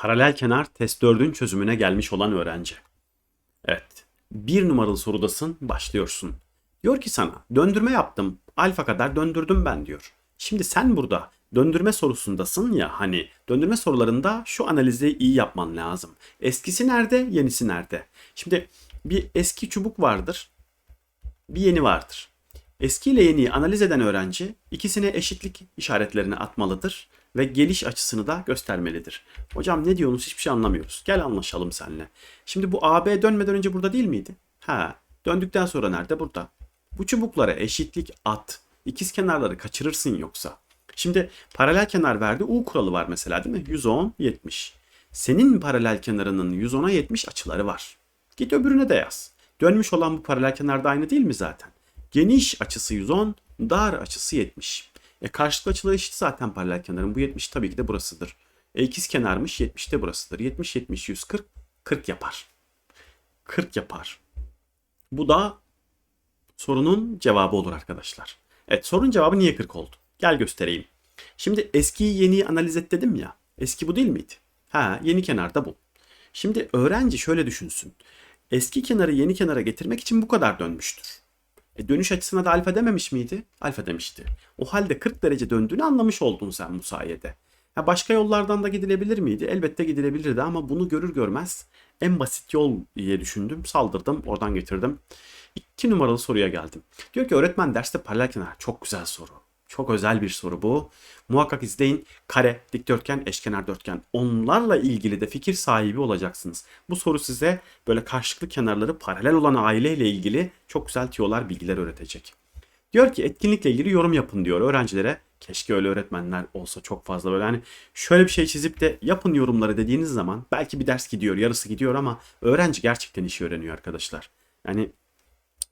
Paralel kenar test 4'ün çözümüne gelmiş olan öğrenci. Evet. Bir numaralı sorudasın, başlıyorsun. Diyor ki sana, döndürme yaptım, alfa kadar döndürdüm ben diyor. Şimdi sen burada döndürme sorusundasın ya hani döndürme sorularında şu analizi iyi yapman lazım. Eskisi nerede, yenisi nerede? Şimdi bir eski çubuk vardır, bir yeni vardır. Eski ile yeniyi analiz eden öğrenci ikisine eşitlik işaretlerini atmalıdır ve geliş açısını da göstermelidir. Hocam ne diyorsunuz hiçbir şey anlamıyoruz. Gel anlaşalım seninle. Şimdi bu AB dönmeden önce burada değil miydi? Ha, döndükten sonra nerede? Burada. Bu çubuklara eşitlik at. İkiz kenarları kaçırırsın yoksa. Şimdi paralel kenar verdi. U kuralı var mesela değil mi? 110, 70. Senin paralel kenarının 110'a 70 açıları var. Git öbürüne de yaz. Dönmüş olan bu paralel kenarda aynı değil mi zaten? Geniş açısı 110, dar açısı 70. E karşılıklı açıları eşit zaten paralel kenarın. Bu 70 tabii ki de burasıdır. E ikiz kenarmış 70 de burasıdır. 70, 70, 140, 40 yapar. 40 yapar. Bu da sorunun cevabı olur arkadaşlar. Evet sorunun cevabı niye 40 oldu? Gel göstereyim. Şimdi eskiyi yeniyi analiz et dedim ya. Eski bu değil miydi? Ha yeni kenarda bu. Şimdi öğrenci şöyle düşünsün. Eski kenarı yeni kenara getirmek için bu kadar dönmüştür. E dönüş açısına da alfa dememiş miydi? Alfa demişti. O halde 40 derece döndüğünü anlamış oldun sen bu sayede. Ha başka yollardan da gidilebilir miydi? Elbette gidilebilirdi ama bunu görür görmez en basit yol diye düşündüm. Saldırdım, oradan getirdim. İki numaralı soruya geldim. Diyor ki öğretmen derste paralel kenar. Çok güzel soru. Çok özel bir soru bu. Muhakkak izleyin. Kare, dikdörtgen, eşkenar dörtgen. Onlarla ilgili de fikir sahibi olacaksınız. Bu soru size böyle karşılıklı kenarları paralel olan aileyle ilgili çok güzel tiyolar, bilgiler öğretecek. Diyor ki etkinlikle ilgili yorum yapın diyor öğrencilere. Keşke öyle öğretmenler olsa çok fazla böyle hani şöyle bir şey çizip de yapın yorumları dediğiniz zaman belki bir ders gidiyor, yarısı gidiyor ama öğrenci gerçekten işi öğreniyor arkadaşlar. Yani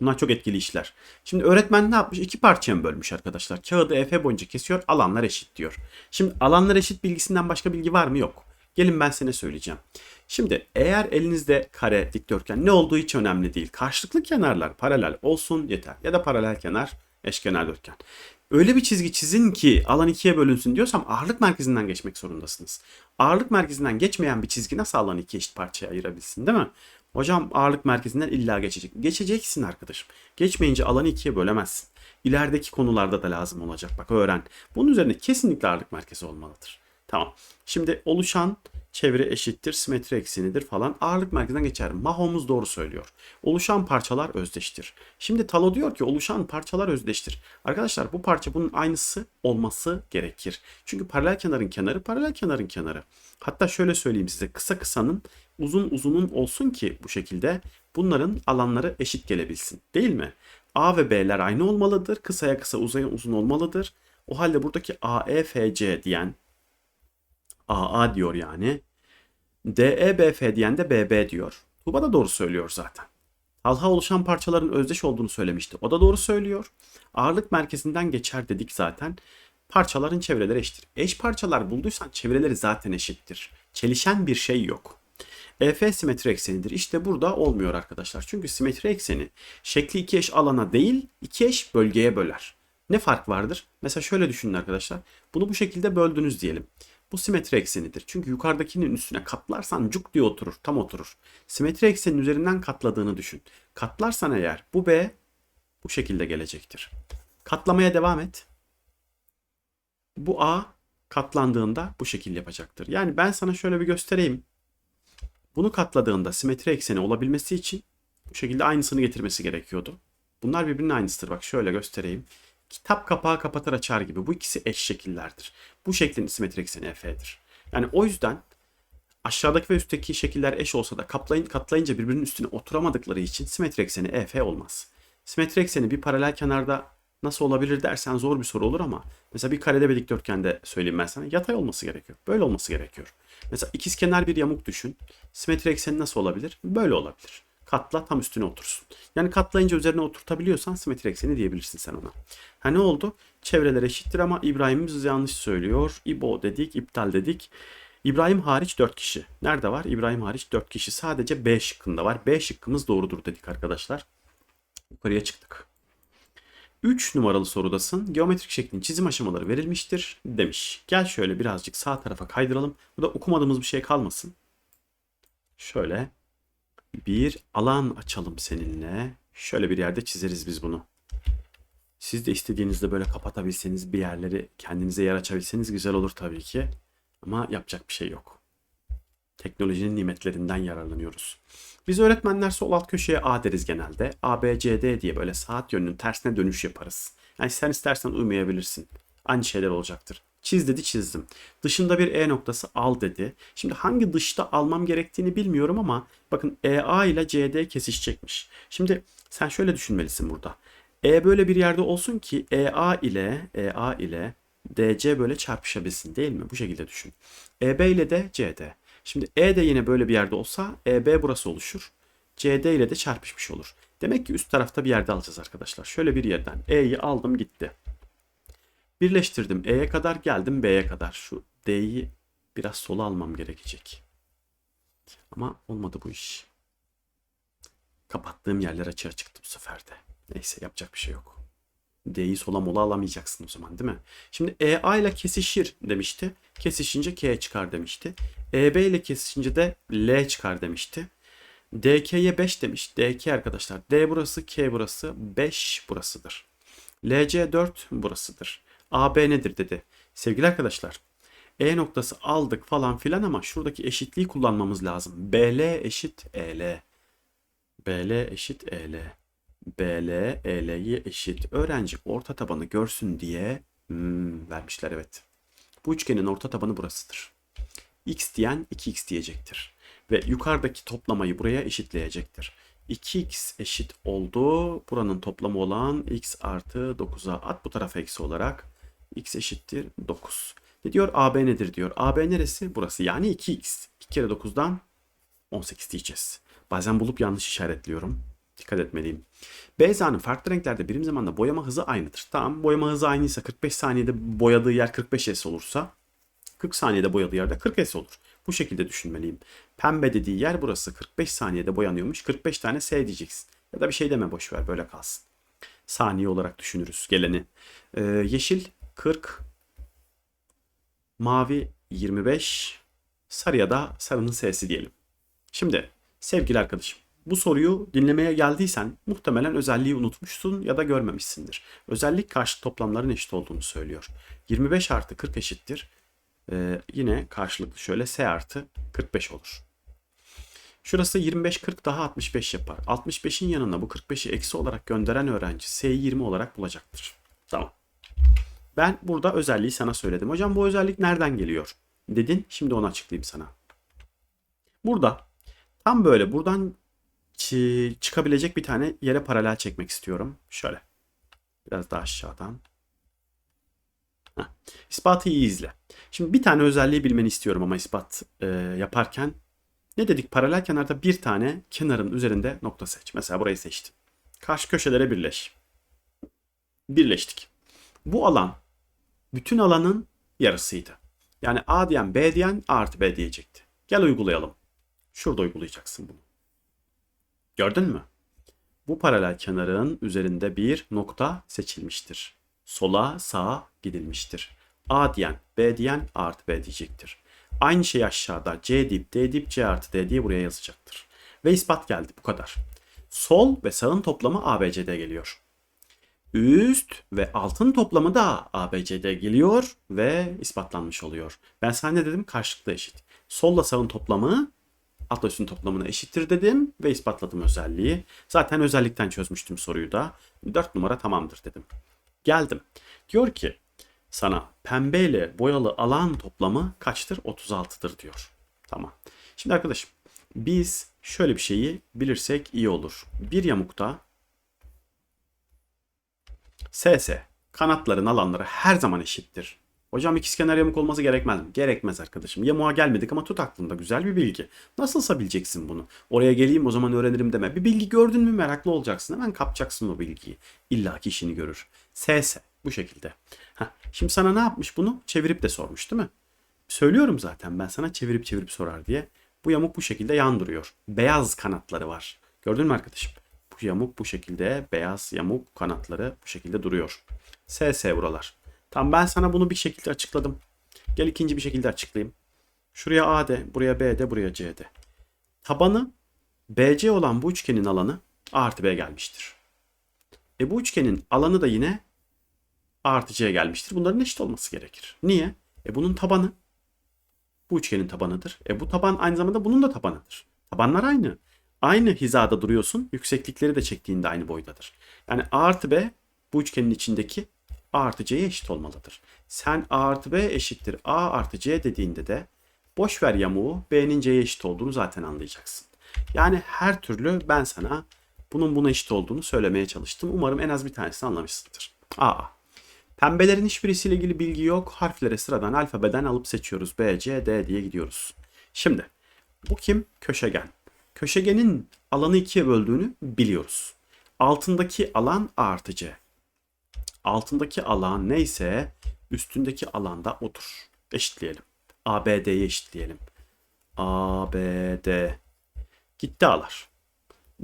Bunlar çok etkili işler. Şimdi öğretmen ne yapmış? İki parçaya mı bölmüş arkadaşlar? Kağıdı EF boyunca kesiyor. Alanlar eşit diyor. Şimdi alanlar eşit bilgisinden başka bilgi var mı? Yok. Gelin ben size söyleyeceğim. Şimdi eğer elinizde kare, dikdörtgen ne olduğu hiç önemli değil. Karşılıklı kenarlar paralel olsun yeter. Ya da paralel kenar, eşkenar dörtgen. Öyle bir çizgi çizin ki alan ikiye bölünsün diyorsam ağırlık merkezinden geçmek zorundasınız. Ağırlık merkezinden geçmeyen bir çizgi nasıl alanı iki eşit parçaya ayırabilsin değil mi? Hocam ağırlık merkezinden illa geçecek. Geçeceksin arkadaşım. Geçmeyince alanı ikiye bölemezsin. İlerideki konularda da lazım olacak. Bak öğren. Bunun üzerine kesinlikle ağırlık merkezi olmalıdır. Tamam. Şimdi oluşan çevre eşittir, simetri eksenidir falan ağırlık merkezinden geçer. Mahomuz doğru söylüyor. Oluşan parçalar özdeştir. Şimdi Talo diyor ki oluşan parçalar özdeştir. Arkadaşlar bu parça bunun aynısı olması gerekir. Çünkü paralel kenarın kenarı paralel kenarın kenarı. Hatta şöyle söyleyeyim size kısa kısanın uzun uzunun olsun ki bu şekilde bunların alanları eşit gelebilsin. Değil mi? A ve B'ler aynı olmalıdır. Kısaya kısa uzaya uzun olmalıdır. O halde buradaki AEFC diyen AA diyor yani. DEBF diyen de BB diyor. Tuba da doğru söylüyor zaten. Talha oluşan parçaların özdeş olduğunu söylemişti. O da doğru söylüyor. Ağırlık merkezinden geçer dedik zaten. Parçaların çevreleri eşittir. Eş parçalar bulduysan çevreleri zaten eşittir. Çelişen bir şey yok. EF simetri eksenidir. İşte burada olmuyor arkadaşlar. Çünkü simetri ekseni şekli iki eş alana değil iki eş bölgeye böler. Ne fark vardır? Mesela şöyle düşünün arkadaşlar. Bunu bu şekilde böldünüz diyelim. Bu simetri eksenidir. Çünkü yukarıdakinin üstüne katlarsan cuk diye oturur. Tam oturur. Simetri eksenin üzerinden katladığını düşün. Katlarsan eğer bu B bu şekilde gelecektir. Katlamaya devam et. Bu A katlandığında bu şekil yapacaktır. Yani ben sana şöyle bir göstereyim. Bunu katladığında simetri ekseni olabilmesi için bu şekilde aynısını getirmesi gerekiyordu. Bunlar birbirinin aynısıdır. Bak şöyle göstereyim. Kitap kapağı kapatır açar gibi. Bu ikisi eş şekillerdir. Bu şeklin simetri ekseni Ef'dir. Yani o yüzden aşağıdaki ve üstteki şekiller eş olsa da katlayın, katlayınca birbirinin üstüne oturamadıkları için simetri ekseni EF olmaz. Simetri ekseni bir paralel kenarda nasıl olabilir dersen zor bir soru olur ama mesela bir karede ve dikdörtgende söyleyeyim ben sana yatay olması gerekiyor. Böyle olması gerekiyor. Mesela ikizkenar bir yamuk düşün. Simetri ekseni nasıl olabilir? Böyle olabilir. Katla tam üstüne otursun. Yani katlayınca üzerine oturtabiliyorsan simetri ekseni diyebilirsin sen ona. Ha ne oldu? Çevreler eşittir ama İbrahim'imiz yanlış söylüyor. İbo dedik, iptal dedik. İbrahim hariç 4 kişi. Nerede var? İbrahim hariç 4 kişi. Sadece B şıkkında var. B şıkkımız doğrudur dedik arkadaşlar. Yukarıya çıktık. 3 numaralı sorudasın. Geometrik şeklin çizim aşamaları verilmiştir demiş. Gel şöyle birazcık sağ tarafa kaydıralım. Burada okumadığımız bir şey kalmasın. Şöyle bir alan açalım seninle. Şöyle bir yerde çizeriz biz bunu. Siz de istediğinizde böyle kapatabilseniz bir yerleri kendinize yer açabilseniz güzel olur tabii ki. Ama yapacak bir şey yok. Teknolojinin nimetlerinden yararlanıyoruz. Biz öğretmenler sol alt köşeye A deriz genelde. A, B, C, D diye böyle saat yönünün tersine dönüş yaparız. Yani sen istersen uymayabilirsin. Aynı şeyler olacaktır. Çiz dedi çizdim. Dışında bir E noktası al dedi. Şimdi hangi dışta almam gerektiğini bilmiyorum ama bakın EA ile CD kesişecekmiş. Şimdi sen şöyle düşünmelisin burada. E böyle bir yerde olsun ki EA ile EA ile DC böyle çarpışabilsin değil mi? Bu şekilde düşün. EB ile de CD. Şimdi E de yine böyle bir yerde olsa EB burası oluşur. CD ile de çarpışmış olur. Demek ki üst tarafta bir yerde alacağız arkadaşlar. Şöyle bir yerden E'yi aldım gitti. Birleştirdim. E'ye kadar geldim B'ye kadar. Şu D'yi biraz sola almam gerekecek. Ama olmadı bu iş. Kapattığım yerler açığa çıktı bu sefer de. Neyse yapacak bir şey yok. D'yi sola mola alamayacaksın o zaman değil mi? Şimdi EA ile kesişir demişti. Kesişince K çıkar demişti. EB ile kesişince de L çıkar demişti. DK'ye 5 demiş. DK arkadaşlar. D burası, K burası, 5 burasıdır. LC 4 burasıdır. AB nedir dedi. Sevgili arkadaşlar. E noktası aldık falan filan ama şuradaki eşitliği kullanmamız lazım. BL eşit EL. BL eşit EL. BL EL'yi eşit. Öğrenci orta tabanı görsün diye hmm, vermişler evet. Bu üçgenin orta tabanı burasıdır. X diyen 2x diyecektir. Ve yukarıdaki toplamayı buraya eşitleyecektir. 2x eşit oldu. Buranın toplamı olan x artı 9'a at bu tarafa eksi olarak. X eşittir 9. Ne diyor? AB nedir diyor. AB neresi? Burası. Yani 2x. 2 kere 9'dan 18 diyeceğiz. Bazen bulup yanlış işaretliyorum. Dikkat etmeliyim. Beyza'nın farklı renklerde birim zamanda boyama hızı aynıdır. Tamam boyama hızı aynıysa 45 saniyede boyadığı yer 45 s olursa 40 saniyede boyadığı yerde 40 s olur. Bu şekilde düşünmeliyim. Pembe dediği yer burası 45 saniyede boyanıyormuş. 45 tane S diyeceksin. Ya da bir şey deme boş ver böyle kalsın. Saniye olarak düşünürüz geleni. Ee, yeşil 40, mavi 25, sarıya da sarının S'si diyelim. Şimdi sevgili arkadaşım bu soruyu dinlemeye geldiysen muhtemelen özelliği unutmuşsun ya da görmemişsindir. Özellik karşı toplamların eşit olduğunu söylüyor. 25 artı 40 eşittir. Ee, yine karşılıklı şöyle S artı 45 olur. Şurası 25 40 daha 65 yapar. 65'in yanına bu 45'i eksi olarak gönderen öğrenci S'yi 20 olarak bulacaktır. Tamam. Ben burada özelliği sana söyledim. Hocam bu özellik nereden geliyor? Dedin. Şimdi onu açıklayayım sana. Burada tam böyle buradan çıkabilecek bir tane yere paralel çekmek istiyorum. Şöyle. Biraz daha aşağıdan. Heh. İspatı iyi izle. Şimdi bir tane özelliği bilmeni istiyorum ama ispat e, yaparken. Ne dedik? Paralel kenarda bir tane kenarın üzerinde nokta seç. Mesela burayı seçtim. Karşı köşelere birleş. Birleştik. Bu alan bütün alanın yarısıydı. Yani A diyen B diyen A artı B diyecekti. Gel uygulayalım. Şurada uygulayacaksın bunu. Gördün mü? Bu paralel kenarın üzerinde bir nokta seçilmiştir. Sola sağa gidilmiştir. A diyen B diyen A artı B diyecektir. Aynı şey aşağıda C deyip D deyip C artı D diye buraya yazacaktır. Ve ispat geldi bu kadar. Sol ve sağın toplamı ABCD geliyor. Üst ve altın toplamı da ABCD geliyor ve ispatlanmış oluyor. Ben sana ne dedim? Karşılıklı eşit. Solla sağın toplamı atla üstün toplamına eşittir dedim ve ispatladım özelliği. Zaten özellikten çözmüştüm soruyu da. 4 numara tamamdır dedim. Geldim. Diyor ki sana pembeyle boyalı alan toplamı kaçtır? 36'dır diyor. Tamam. Şimdi arkadaşım biz şöyle bir şeyi bilirsek iyi olur. Bir yamukta SS kanatların alanları her zaman eşittir. Hocam ikizkenar yamuk olması gerekmez mi? Gerekmez arkadaşım. Yamuğa gelmedik ama tut aklında güzel bir bilgi. Nasılsa bileceksin bunu. Oraya geleyim o zaman öğrenirim deme. Bir bilgi gördün mü meraklı olacaksın. Hemen kapacaksın o bilgiyi. İlla ki işini görür. SS bu şekilde. Heh, şimdi sana ne yapmış bunu? Çevirip de sormuş değil mi? Söylüyorum zaten ben sana çevirip çevirip sorar diye. Bu yamuk bu şekilde yan duruyor. Beyaz kanatları var. Gördün mü arkadaşım? Yamuk bu şekilde. Beyaz yamuk kanatları bu şekilde duruyor. SS buralar. Tamam ben sana bunu bir şekilde açıkladım. Gel ikinci bir şekilde açıklayayım. Şuraya A de, buraya B de, buraya C de. Tabanı BC olan bu üçgenin alanı A artı B gelmiştir. E bu üçgenin alanı da yine A artı C gelmiştir. Bunların eşit olması gerekir. Niye? E bunun tabanı bu üçgenin tabanıdır. E bu taban aynı zamanda bunun da tabanıdır. Tabanlar aynı. Aynı hizada duruyorsun. Yükseklikleri de çektiğinde aynı boydadır. Yani A artı B bu üçgenin içindeki A artı C'ye eşit olmalıdır. Sen A artı B eşittir A artı C dediğinde de boş ver yamuğu B'nin C'ye eşit olduğunu zaten anlayacaksın. Yani her türlü ben sana bunun buna eşit olduğunu söylemeye çalıştım. Umarım en az bir tanesini anlamışsındır. A. Pembelerin hiçbirisiyle ilgili bilgi yok. Harfleri sıradan alfabeden alıp seçiyoruz. B, C, D diye gidiyoruz. Şimdi bu kim? Köşegen. Köşegenin alanı ikiye böldüğünü biliyoruz. Altındaki alan artı C. Altındaki alan neyse üstündeki alanda odur. Eşitleyelim. ABD'yi eşitleyelim. ABD. Gitti A'lar.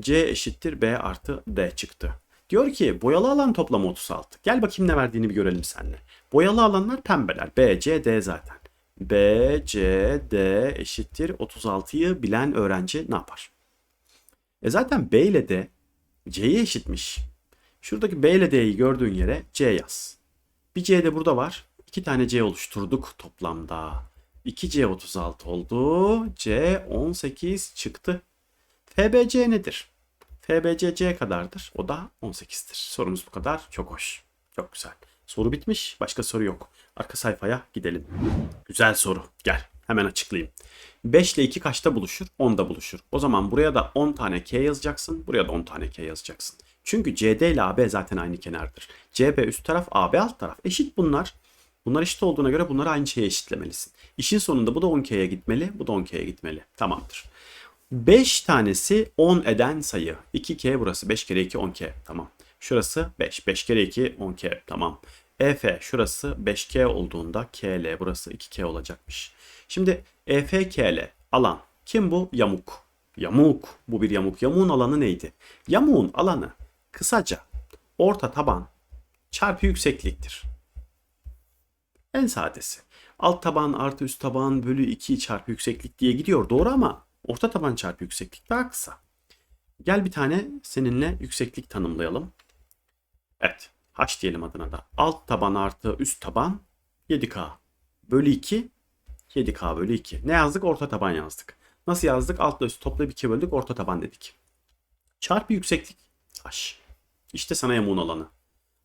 C eşittir B artı D çıktı. Diyor ki boyalı alan toplamı 36. Gel bakayım ne verdiğini bir görelim seninle. Boyalı alanlar pembeler. B, C, D zaten. B, C, D eşittir 36'yı bilen öğrenci ne yapar? E zaten B ile D C'ye eşitmiş. Şuradaki B ile D'yi gördüğün yere C yaz. Bir C de burada var. İki tane C oluşturduk toplamda. 2C 36 oldu. C 18 çıktı. FBC nedir? FBC C kadardır. O da 18'tir. Sorumuz bu kadar. Çok hoş. Çok güzel. Soru bitmiş. Başka soru yok. Arka sayfaya gidelim. Güzel soru. Gel. Hemen açıklayayım. 5 ile 2 kaçta buluşur? 10'da buluşur. O zaman buraya da 10 tane K yazacaksın. Buraya da 10 tane K yazacaksın. Çünkü CD ile AB zaten aynı kenardır. CB üst taraf, AB alt taraf. Eşit bunlar. Bunlar eşit olduğuna göre bunları aynı şeye eşitlemelisin. İşin sonunda bu da 10K'ye gitmeli, bu da 10K'ye gitmeli. Tamamdır. 5 tanesi 10 eden sayı. 2K burası. 5 kere 2 10K. Tamam. Şurası 5. 5 kere 2 10K. Tamam. EF şurası 5K olduğunda KL burası 2K olacakmış. Şimdi EF KL alan. Kim bu? Yamuk. Yamuk. Bu bir yamuk. Yamuğun alanı neydi? Yamuğun alanı kısaca orta taban çarpı yüksekliktir. En sadesi. Alt taban artı üst taban bölü 2 çarpı yükseklik diye gidiyor. Doğru ama orta taban çarpı yükseklik daha kısa. Gel bir tane seninle yükseklik tanımlayalım. Evet. H diyelim adına da. Alt taban artı üst taban 7K bölü 2 7K bölü 2. Ne yazdık? Orta taban yazdık. Nasıl yazdık? Altla üst toplayıp 2 böldük. Orta taban dedik. Çarpı yükseklik H. İşte sana yamuğun alanı.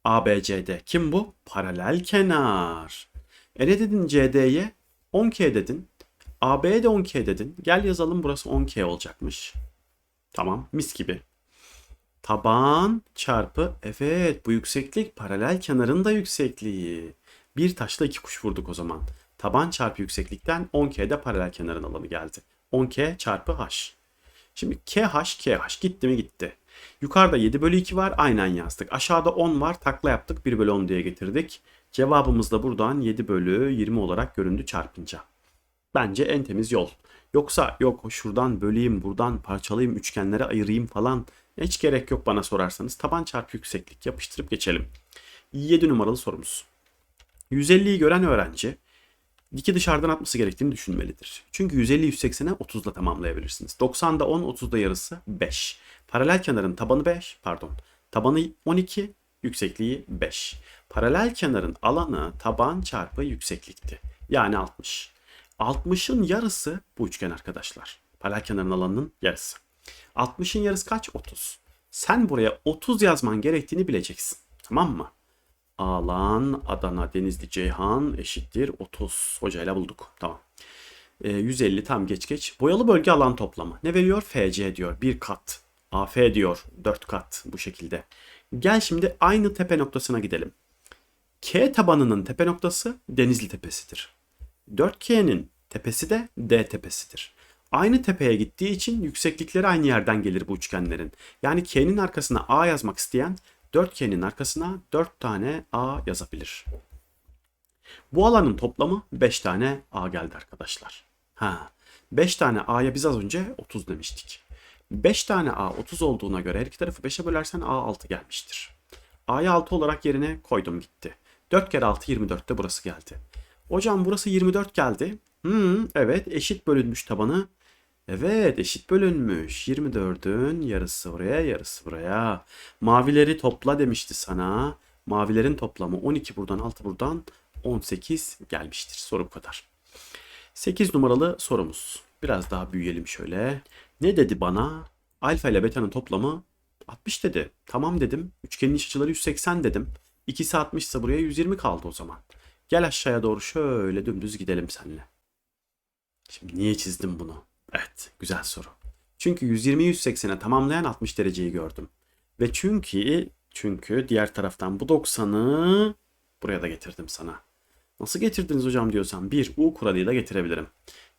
ABCD. Kim bu? Paralel kenar. E ne dedin CD'ye? 10K dedin. AB'ye de 10K dedin. Gel yazalım burası 10K olacakmış. Tamam mis gibi. Taban çarpı evet bu yükseklik paralel kenarın da yüksekliği. Bir taşla iki kuş vurduk o zaman. Taban çarpı yükseklikten 10K'de paralel kenarın alanı geldi. 10K çarpı H. Şimdi KH KH gitti mi gitti. Yukarıda 7 bölü 2 var aynen yazdık. Aşağıda 10 var takla yaptık 1 bölü 10 diye getirdik. Cevabımız da buradan 7 bölü 20 olarak göründü çarpınca. Bence en temiz yol. Yoksa yok şuradan böleyim buradan parçalayayım üçgenlere ayırayım falan. Hiç gerek yok bana sorarsanız. Taban çarpı yükseklik yapıştırıp geçelim. 7 numaralı sorumuz. 150'yi gören öğrenci diki dışarıdan atması gerektiğini düşünmelidir. Çünkü 150 180'e 30 ile tamamlayabilirsiniz. 90'da 10, 30'da yarısı 5. Paralel kenarın tabanı 5, pardon. Tabanı 12, yüksekliği 5. Paralel kenarın alanı taban çarpı yükseklikti. Yani 60. 60'ın yarısı bu üçgen arkadaşlar. Paralel kenarın alanının yarısı. 60'ın yarısı kaç? 30. Sen buraya 30 yazman gerektiğini bileceksin. Tamam mı? Alan Adana Denizli Ceyhan eşittir 30. Hocayla bulduk. Tamam. E, 150 tam geç geç. Boyalı bölge alan toplamı. Ne veriyor? FC diyor. Bir kat. AF diyor. 4 kat bu şekilde. Gel şimdi aynı tepe noktasına gidelim. K tabanının tepe noktası Denizli tepesidir. 4K'nin tepesi de D tepesidir. Aynı tepeye gittiği için yükseklikleri aynı yerden gelir bu üçgenlerin. Yani K'nin arkasına A yazmak isteyen 4K'nin arkasına 4 tane A yazabilir. Bu alanın toplamı 5 tane A geldi arkadaşlar. Ha, 5 tane A'ya biz az önce 30 demiştik. 5 tane A 30 olduğuna göre her iki tarafı 5'e bölersen A 6 gelmiştir. A'yı 6 olarak yerine koydum gitti. 4 kere 6 24 de burası geldi. Hocam burası 24 geldi. Hmm, evet eşit bölünmüş tabanı. Evet eşit bölünmüş. 24'ün yarısı buraya yarısı buraya. Mavileri topla demişti sana. Mavilerin toplamı 12 buradan 6 buradan 18 gelmiştir. Soru bu kadar. 8 numaralı sorumuz. Biraz daha büyüyelim şöyle. Ne dedi bana? Alfa ile beta'nın toplamı 60 dedi. Tamam dedim. Üçgenin iç açıları 180 dedim. İkisi 60 ise buraya 120 kaldı o zaman. Gel aşağıya doğru şöyle dümdüz gidelim seninle. Şimdi niye çizdim bunu? Evet, güzel soru. Çünkü 120'yi 180'e tamamlayan 60 dereceyi gördüm. Ve çünkü çünkü diğer taraftan bu 90'ı buraya da getirdim sana. Nasıl getirdiniz hocam diyorsan 1 U kuralıyla getirebilirim.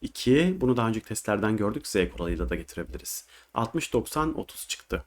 2 bunu daha önceki testlerden gördük Z kuralıyla da getirebiliriz. 60 90 30 çıktı.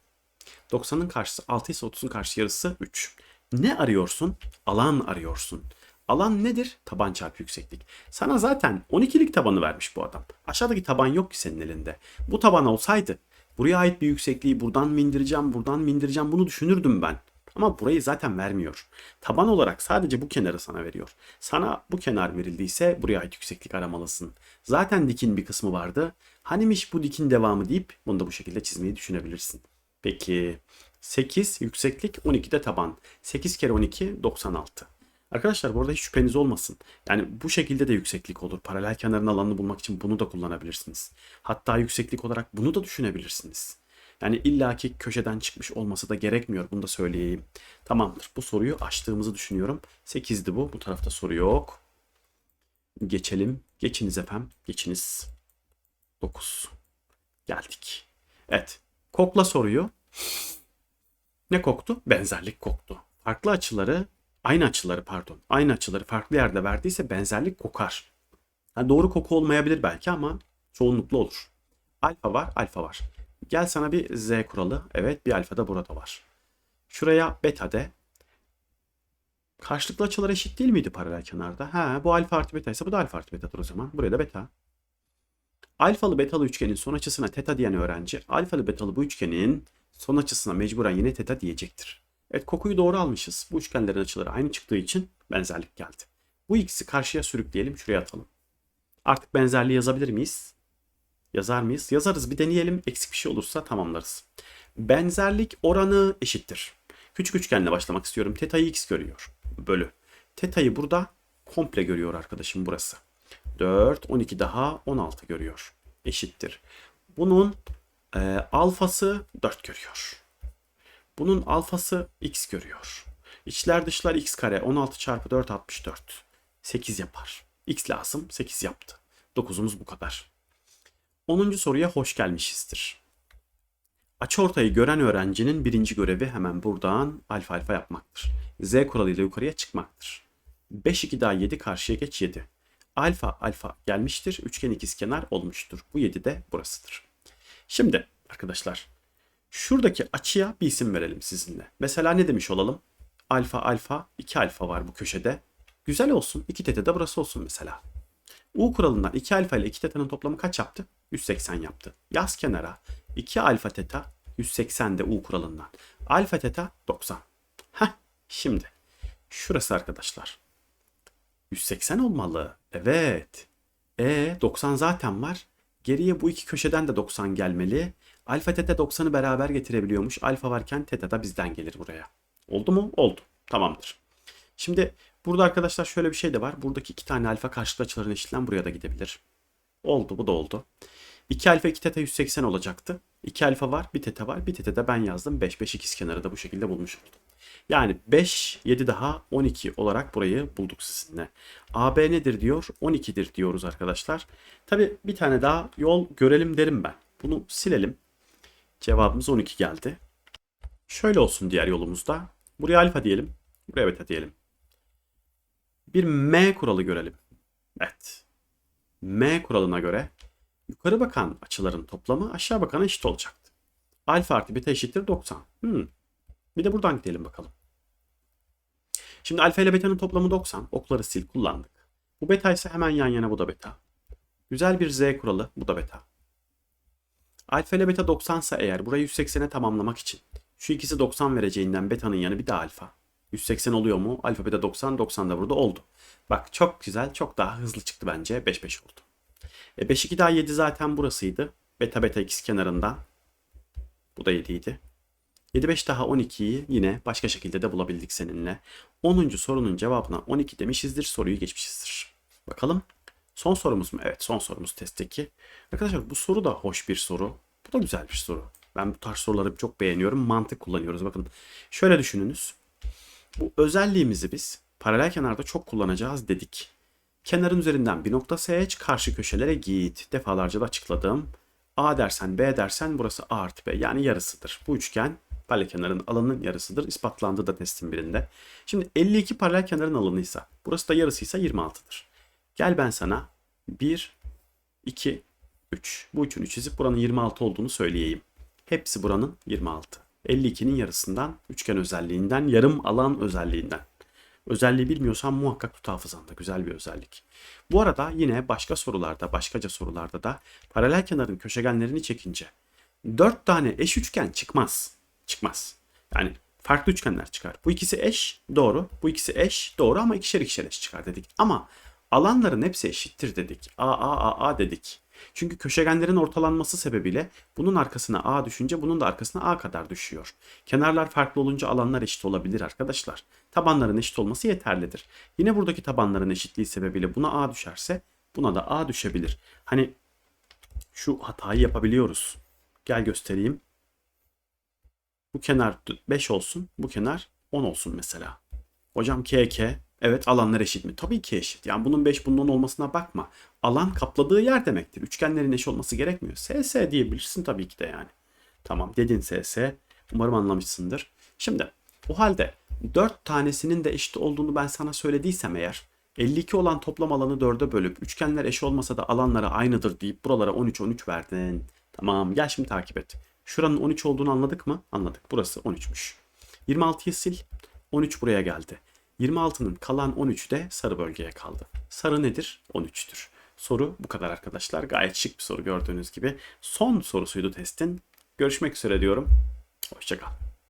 90'ın karşısı 6 ise 30'un karşı yarısı 3. Ne arıyorsun? Alan arıyorsun. Alan nedir? Taban çarpı yükseklik. Sana zaten 12'lik tabanı vermiş bu adam. Aşağıdaki taban yok ki senin elinde. Bu taban olsaydı buraya ait bir yüksekliği buradan mı indireceğim, buradan mı indireceğim bunu düşünürdüm ben. Ama burayı zaten vermiyor. Taban olarak sadece bu kenarı sana veriyor. Sana bu kenar verildiyse buraya ait yükseklik aramalısın. Zaten dikin bir kısmı vardı. Hanimiş bu dikin devamı deyip bunu da bu şekilde çizmeyi düşünebilirsin. Peki 8 yükseklik 12 de taban. 8 kere 12 96. Arkadaşlar bu arada hiç şüpheniz olmasın. Yani bu şekilde de yükseklik olur. Paralel kenarın alanını bulmak için bunu da kullanabilirsiniz. Hatta yükseklik olarak bunu da düşünebilirsiniz. Yani illaki köşeden çıkmış olması da gerekmiyor. Bunu da söyleyeyim. Tamamdır. Bu soruyu açtığımızı düşünüyorum. 8'di bu. Bu tarafta soru yok. Geçelim. Geçiniz efendim. Geçiniz. 9. Geldik. Evet. Kokla soruyu. Ne koktu? Benzerlik koktu. Farklı açıları, aynı açıları pardon, aynı açıları farklı yerde verdiyse benzerlik kokar. Yani doğru koku olmayabilir belki ama çoğunlukla olur. Alfa var, alfa var. Gel sana bir z kuralı. Evet bir alfa da burada var. Şuraya beta de. Karşılıklı açılar eşit değil miydi paralel kenarda? Ha bu alfa artı beta ise bu da alfa artı betadır o zaman. Buraya da beta. Alfalı betalı üçgenin son açısına teta diyen öğrenci alfalı betalı bu üçgenin son açısına mecburen yine teta diyecektir. Evet kokuyu doğru almışız. Bu üçgenlerin açıları aynı çıktığı için benzerlik geldi. Bu ikisi karşıya sürükleyelim şuraya atalım. Artık benzerliği yazabilir miyiz? Yazar mıyız? Yazarız bir deneyelim. Eksik bir şey olursa tamamlarız. Benzerlik oranı eşittir. Küçük üçgenle başlamak istiyorum. Teta'yı x görüyor. Bölü. Teta'yı burada komple görüyor arkadaşım burası. 4, 12 daha 16 görüyor. Eşittir. Bunun e, alfası 4 görüyor. Bunun alfası x görüyor. İçler dışlar x kare 16 çarpı 4 64. 8 yapar. x lazım 8 yaptı. 9'umuz bu kadar. 10. soruya hoş gelmişizdir. Açıortayı gören öğrencinin birinci görevi hemen buradan alfa alfa yapmaktır. Z kuralıyla yukarıya çıkmaktır. 5 2 daha 7 karşıya geç 7. Alfa alfa gelmiştir. Üçgen ikizkenar olmuştur. Bu 7 de burasıdır. Şimdi arkadaşlar şuradaki açıya bir isim verelim sizinle. Mesela ne demiş olalım? Alfa alfa 2 alfa var bu köşede. Güzel olsun. 2 tete de burası olsun mesela. U kuralından 2 alfa ile 2 teta'nın toplamı kaç yaptı? 180 yaptı. Yaz kenara 2 alfa teta 180 de U kuralından. Alfa teta 90. Heh şimdi şurası arkadaşlar. 180 olmalı. Evet. E 90 zaten var. Geriye bu iki köşeden de 90 gelmeli. Alfa teta 90'ı beraber getirebiliyormuş. Alfa varken teta da bizden gelir buraya. Oldu mu? Oldu. Tamamdır. Şimdi burada arkadaşlar şöyle bir şey de var. Buradaki iki tane alfa karşılıklı açıların eşitlen buraya da gidebilir. Oldu bu da oldu. 2 alfa 2 teta 180 olacaktı. 2 alfa var bir teta var. Bir teta da ben yazdım. 5 5 ikiz kenarı da bu şekilde bulmuş oldum. Yani 5 7 daha 12 olarak burayı bulduk sizinle. AB nedir diyor? 12'dir diyoruz arkadaşlar. Tabi bir tane daha yol görelim derim ben. Bunu silelim. Cevabımız 12 geldi. Şöyle olsun diğer yolumuzda. Buraya alfa diyelim. Buraya beta diyelim. Bir M kuralı görelim. Evet. M kuralına göre yukarı bakan açıların toplamı aşağı bakana eşit olacaktı. Alfa artı beta eşittir 90. Hmm. Bir de buradan gidelim bakalım. Şimdi alfa ile beta'nın toplamı 90. Okları sil kullandık. Bu beta ise hemen yan yana bu da beta. Güzel bir z kuralı bu da beta. Alfa ile beta 90 ise eğer burayı 180'e tamamlamak için şu ikisi 90 vereceğinden beta'nın yanı bir de alfa. 180 oluyor mu? Alfa beta 90, 90 da burada oldu. Bak çok güzel, çok daha hızlı çıktı bence. 5-5 oldu. E 5 2 daha 7 zaten burasıydı. Beta beta x kenarından. Bu da 7 idi. 7 5 daha 12'yi yine başka şekilde de bulabildik seninle. 10. sorunun cevabına 12 demişizdir. Soruyu geçmişizdir. Bakalım. Son sorumuz mu? Evet son sorumuz testteki. Arkadaşlar bu soru da hoş bir soru. Bu da güzel bir soru. Ben bu tarz soruları çok beğeniyorum. Mantık kullanıyoruz. Bakın şöyle düşününüz. Bu özelliğimizi biz paralel kenarda çok kullanacağız dedik. Kenarın üzerinden bir nokta seç, karşı köşelere git. Defalarca da açıkladım. A dersen B dersen burası A artı B yani yarısıdır. Bu üçgen paralel kenarın alanının yarısıdır. İspatlandı da testin birinde. Şimdi 52 paralel kenarın alanıysa burası da yarısıysa 26'dır. Gel ben sana 1, 2, 3. Bu üçünü çizip buranın 26 olduğunu söyleyeyim. Hepsi buranın 26. 52'nin yarısından, üçgen özelliğinden, yarım alan özelliğinden. Özelliği bilmiyorsan muhakkak tut hafızanda. Güzel bir özellik. Bu arada yine başka sorularda, başkaca sorularda da paralel kenarın köşegenlerini çekince 4 tane eş üçgen çıkmaz. Çıkmaz. Yani farklı üçgenler çıkar. Bu ikisi eş, doğru. Bu ikisi eş, doğru ama ikişer ikişer eş çıkar dedik. Ama alanların hepsi eşittir dedik. A, A, A, A dedik. Çünkü köşegenlerin ortalanması sebebiyle bunun arkasına A düşünce bunun da arkasına A kadar düşüyor. Kenarlar farklı olunca alanlar eşit olabilir arkadaşlar. Tabanların eşit olması yeterlidir. Yine buradaki tabanların eşitliği sebebiyle buna A düşerse buna da A düşebilir. Hani şu hatayı yapabiliyoruz. Gel göstereyim. Bu kenar 5 olsun, bu kenar 10 olsun mesela. Hocam KK Evet alanlar eşit mi? Tabii ki eşit. Yani bunun 5 bunun 10 olmasına bakma. Alan kapladığı yer demektir. Üçgenlerin eşit olması gerekmiyor. SS diyebilirsin tabii ki de yani. Tamam dedin SS. Umarım anlamışsındır. Şimdi o halde 4 tanesinin de eşit olduğunu ben sana söylediysem eğer 52 olan toplam alanı 4'e bölüp üçgenler eşit olmasa da alanları aynıdır deyip buralara 13 13 verdin. Tamam gel şimdi takip et. Şuranın 13 olduğunu anladık mı? Anladık. Burası 13'müş. 26'yı sil. 13 buraya geldi. 26'nın kalan 13'ü de sarı bölgeye kaldı. Sarı nedir? 13'tür. Soru bu kadar arkadaşlar. Gayet şık bir soru gördüğünüz gibi. Son sorusuydu testin. Görüşmek üzere diyorum. Hoşçakal.